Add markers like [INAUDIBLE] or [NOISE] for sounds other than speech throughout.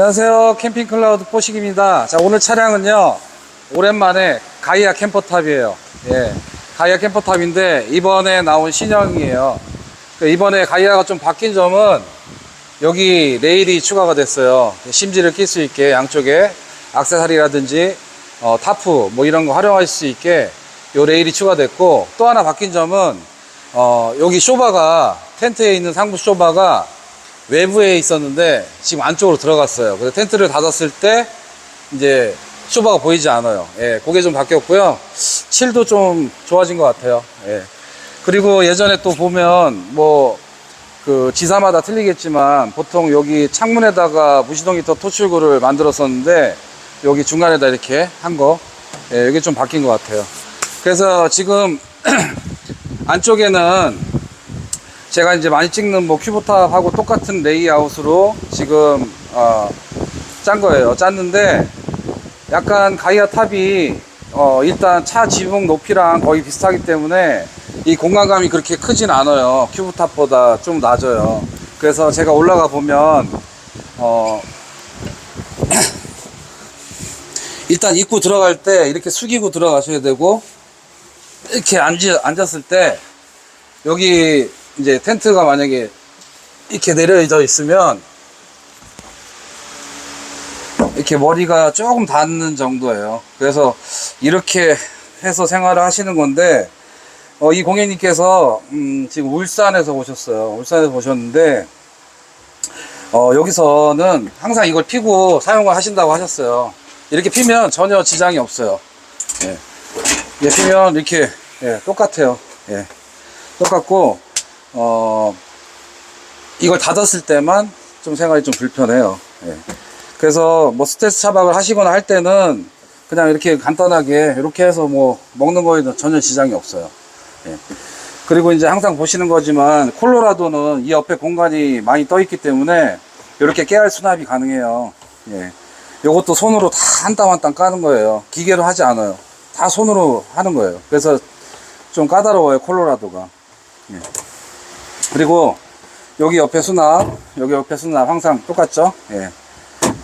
안녕하세요. 캠핑 클라우드 포식입니다. 자, 오늘 차량은요, 오랜만에 가이아 캠퍼탑이에요. 예. 가이아 캠퍼탑인데, 이번에 나온 신형이에요. 그 이번에 가이아가 좀 바뀐 점은, 여기 레일이 추가가 됐어요. 심지를 낄 수 있게 양쪽에 악세사리라든지, 어, 타프, 뭐 이런 거 활용할 수 있게 요 레일이 추가됐고, 또 하나 바뀐 점은, 어, 여기 쇼바가, 텐트에 있는 상부 쇼바가 외부에 있었는데 지금 안쪽으로 들어갔어요. 그래서 텐트를 닫았을 때 이제 쇼바가 보이지 않아요. 예, 그게 좀 바뀌었고요. 칠도 좀 좋아진 것 같아요. 예. 그리고 예전에 또 보면 뭐 그 지사마다 틀리겠지만 보통 여기 창문에다가 무시동 히터 토출구를 만들었었는데 여기 중간에다 이렇게 한 거, 예, 이게 좀 바뀐 것 같아요. 그래서 지금 [CLEARS THROAT] 안쪽에는 제가 이제 많이 찍는 뭐 큐브탑하고 똑같은 레이아웃으로 지금 어, 짠 거예요. 짰는데 약간 가이아 탑이 어, 일단 차 지붕 높이랑 거의 비슷하기 때문에 이 공간감이 그렇게 크진 않아요. 큐브탑보다 좀 낮아요. 그래서 제가 올라가 보면 어, [CLEARS THROAT] 일단 입구 들어갈 때 이렇게 숙이고 들어가셔야 되고 이렇게 앉, 앉았을 때 여기 이제 텐트가 만약에 이렇게 내려져 있으면 이렇게 머리가 조금 닿는 정도예요. 그래서 이렇게 해서 생활을 하시는 건데 어, 이 공예님께서 음, 지금 울산에서 오셨어요. 울산에서 오셨는데 어, 여기서는 항상 이걸 피고 사용을 하신다고 하셨어요. 이렇게 피면 전혀 지장이 없어요. 예. 예, 피면 이렇게 예, 똑같아요. 예. 똑같고 어, 이걸 닫았을 때만 좀 생활이 좀 불편해요. 예. 그래서 뭐 스트레스 차박을 하시거나 할 때는 그냥 이렇게 간단하게 이렇게 해서 뭐 먹는 거에는 전혀 지장이 없어요. 예. 그리고 이제 항상 보시는 거지만 콜로라도는 이 옆에 공간이 많이 떠 있기 때문에 이렇게 깨알 수납이 가능해요. 예. 요것도 손으로 다 한 땀 한 땀 까는 거예요. 기계로 하지 않아요. 다 손으로 하는 거예요. 그래서 좀 까다로워요, 콜로라도가. 예. 그리고 여기 옆에 수납, 여기 옆에 수납 항상 똑같죠? 예.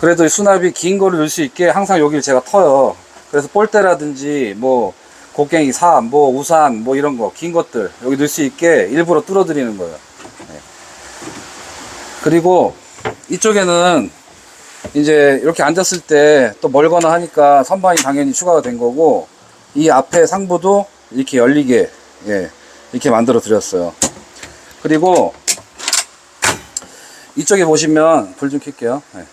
그래도 이 수납이 긴 거를 넣을 수 있게 항상 여기를 제가 터요. 그래서 볼대라든지 뭐 곡괭이, 삽, 뭐 우산, 뭐 이런 거, 긴 것들 여기 넣을 수 있게 일부러 뚫어 드리는 거예요. 예. 그리고 이쪽에는 이제 이렇게 앉았을 때 또 멀거나 하니까 선반이 당연히 추가가 된 거고 이 앞에 상부도 이렇게 열리게 예, 이렇게 만들어 드렸어요. 그리고 이쪽에 보시면 불 좀 켤게요. 예.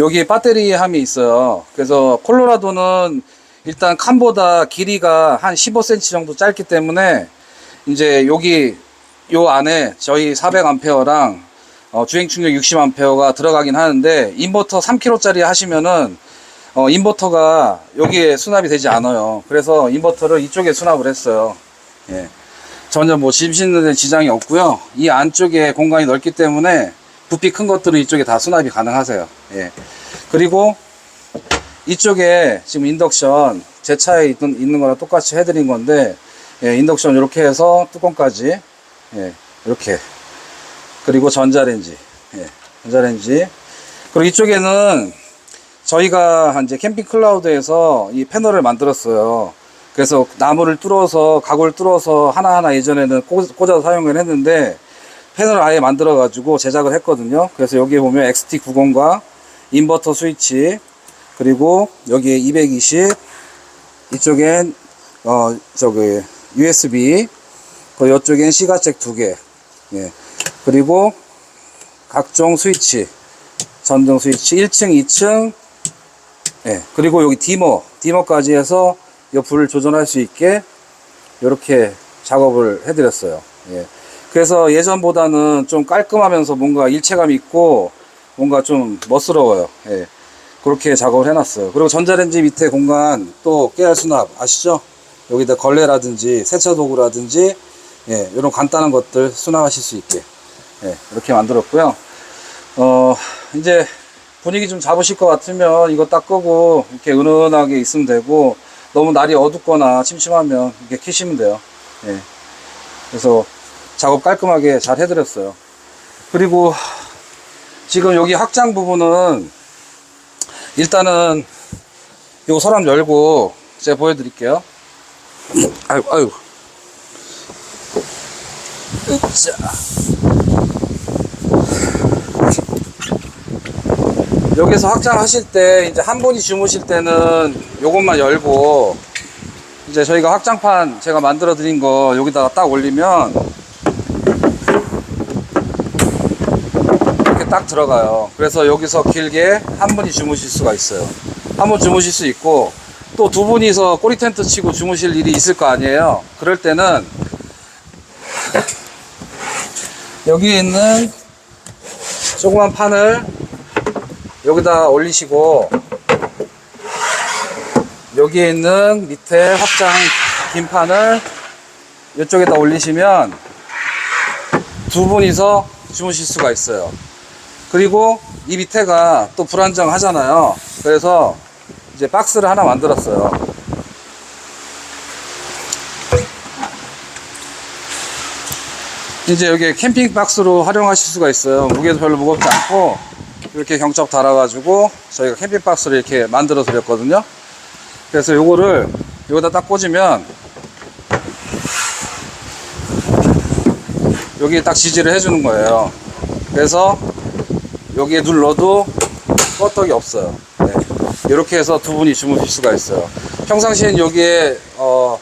여기 배터리 함이 있어요. 그래서 콜로라도는 일단 칸보다 길이가 한 15cm 정도 짧기 때문에 이제 여기 요 안에 저희 400A랑 어, 주행 충격 60A가 들어가긴 하는데 인버터 3kg짜리 하시면은 어, 인버터가 여기에 수납이 되지 않아요. 그래서 인버터를 이쪽에 수납을 했어요. 예. 전혀 뭐짐 싣는 데 지장이 없고요. 이 안쪽에 공간이 넓기 때문에 부피 큰 것들은 이쪽에 다 수납이 가능하세요. 예. 그리고 이쪽에 지금 인덕션 제 차에 있는, 있는 거랑 똑같이 해드린 건데 예, 인덕션 이렇게 해서 뚜껑까지 예, 이렇게 그리고 전자레인지 예, 전자레인지 그리고 이쪽에는 저희가 이제 캠핑 클라우드에서 이 패널을 만들었어요. 그래서 나무를 뚫어서 가구를 뚫어서 하나하나 예전에는 꽂- 꽂아서 사용을 했는데 패널을 아예 만들어 가지고 제작을 했거든요. 그래서 여기 보면 XT90과 인버터 스위치 그리고 여기에 220 이쪽엔 어 저기 USB 그 이쪽엔 시가잭 두 개. 예. 그리고 각종 스위치 전등 스위치 1층 2층 예. 그리고 여기 디머 디머까지 해서 이 불을 조절할 수 있게 이렇게 작업을 해드렸어요. 예. 그래서 예전보다는 좀 깔끔하면서 뭔가 일체감 있고 뭔가 좀 멋스러워요. 예. 그렇게 작업을 해놨어요. 그리고 전자레인지 밑에 공간 또 깨알 수납 아시죠? 여기다 걸레라든지 세차 도구라든지 예, 이런 간단한 것들 수납하실 수 있게 예, 이렇게 만들었고요. 어, 이제 분위기 좀 잡으실 것 같으면 이거 딱 끄고 이렇게 은은하게 있으면 되고 너무 날이 어둡거나 침침하면 이렇게 키시면 돼요. 예. 그래서 작업 깔끔하게 잘 해드렸어요. 그리고 지금 여기 확장 부분은 일단은 요 서랍 열고 제가 보여드릴게요. 아유, 아유. 으쌰. 여기서 확장하실 때 이제 한 분이 주무실 때는 요것만 열고 이제 저희가 확장판 제가 만들어 드린 거 여기다가 딱 올리면 이렇게 딱 들어가요. 그래서 여기서 길게 한 분이 주무실 수가 있어요. 한 분 주무실 수 있고 또 두 분이서 꼬리 텐트 치고 주무실 일이 있을 거 아니에요. 그럴 때는 여기 있는 조그만 판을 여기다 올리시고 여기에 있는 밑에 확장 긴 판을 이쪽에다 올리시면 두 분이서 주무실 수가 있어요. 그리고 이 밑에가 또 불안정하잖아요. 그래서 이제 박스를 하나 만들었어요. 이제 여기 캠핑 박스로 활용하실 수가 있어요. 무게도 별로 무겁지 않고 이렇게 경첩 달아가지고 저희가 캠핑 박스를 이렇게 만들어 드렸거든요. 그래서 요거를 여기다 딱 꽂으면 여기 딱 지지를 해주는 거예요. 그래서 여기에 눌러도 껐떡이 없어요. 네. 이렇게 해서 두 분이 주무실 수가 있어요. 평상시엔 여기에 어,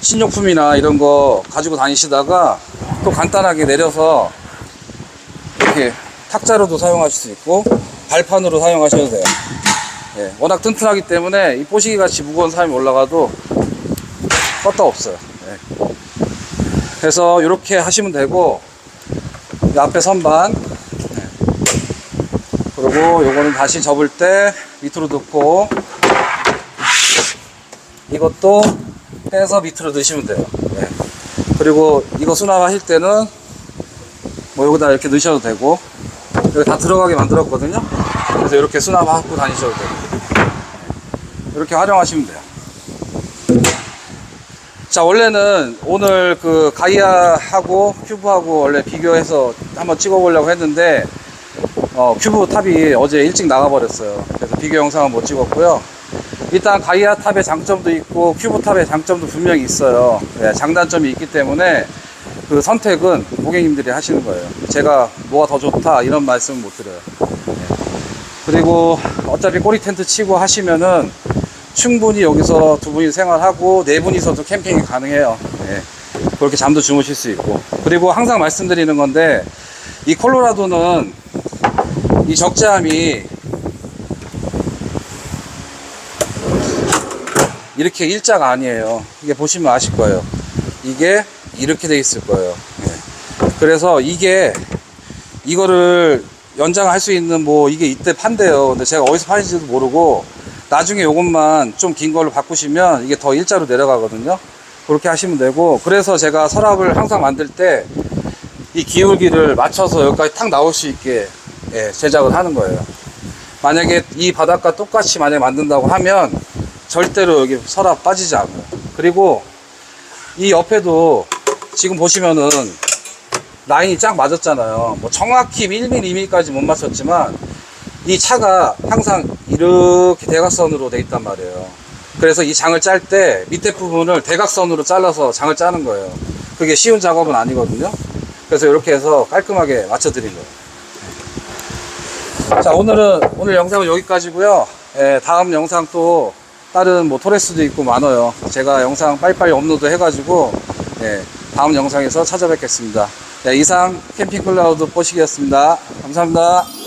신용품이나 이런 거 가지고 다니시다가 또 간단하게 내려서 이렇게 탁자로도 사용하실 수 있고 발판으로 사용하셔도 돼요. 예, 워낙 튼튼하기 때문에 이 뽀시기 같이 무거운 사람이 올라가도 껐다 없어요. 예. 그래서 이렇게 하시면 되고 이 앞에 선반 예. 그리고 요거는 다시 접을 때 밑으로 넣고 이것도 해서 밑으로 넣으시면 돼요. 예. 그리고 이거 수납하실 때는 뭐 여기다 이렇게 넣으셔도 되고 다 들어가게 만들었거든요. 그래서 이렇게 수납하고 다니셔도 되고 이렇게 활용하시면 돼요. 자 원래는 오늘 그 가이아하고 큐브하고 원래 비교해서 한번 찍어보려고 했는데 어, 큐브 탑이 어제 일찍 나가버렸어요. 그래서 비교 영상은 못 찍었고요. 일단 가이아 탑의 장점도 있고 큐브 탑의 장점도 분명히 있어요. 네, 장단점이 있기 때문에 그 선택은 고객님들이 하시는 거예요. 제가 뭐가 더 좋다 이런 말씀은 못 드려요. 네. 그리고 어차피 꼬리 텐트 치고 하시면은 충분히 여기서 두 분이 생활하고 네 분이서도 캠핑이 가능해요. 예. 그렇게 잠도 주무실 수 있고. 그리고 항상 말씀드리는 건데 이 콜로라도는 이 적재함이 이렇게 일자가 아니에요. 이게 보시면 아실 거예요. 이게 이렇게 돼 있을 거예요. 예. 그래서 이게 이거를 연장할 수 있는 뭐 이게 이때 판대요. 근데 제가 어디서 파는지도 모르고 나중에 요것만 좀 긴 걸로 바꾸시면 이게 더 일자로 내려가거든요. 그렇게 하시면 되고 그래서 제가 서랍을 항상 만들 때 이 기울기를 맞춰서 여기까지 탁 나올 수 있게 예, 제작을 하는 거예요. 만약에 이 바닥과 똑같이 만약에 만든다고 하면 절대로 여기 서랍 빠지지 않아요. 그리고 이 옆에도 지금 보시면은 라인이 쫙 맞았잖아요. 뭐 정확히 1mm, 2mm까지 못 맞췄지만 이 차가 항상 이렇게 대각선으로 돼 있단 말이에요. 그래서 이 장을 짤 때 밑에 부분을 대각선으로 잘라서 장을 짜는 거예요. 그게 쉬운 작업은 아니거든요. 그래서 이렇게 해서 깔끔하게 맞춰 드린 거예요. 자, 오늘은, 오늘 영상은 여기까지고요 예, 다음 영상 또 다른 뭐 토레스도 있고 많아요. 제가 영상 빨리빨리 업로드 해가지고, 예, 다음 영상에서 찾아뵙겠습니다. 네, 이상 캠핑 클라우드 뽀식이었습니다. 감사합니다.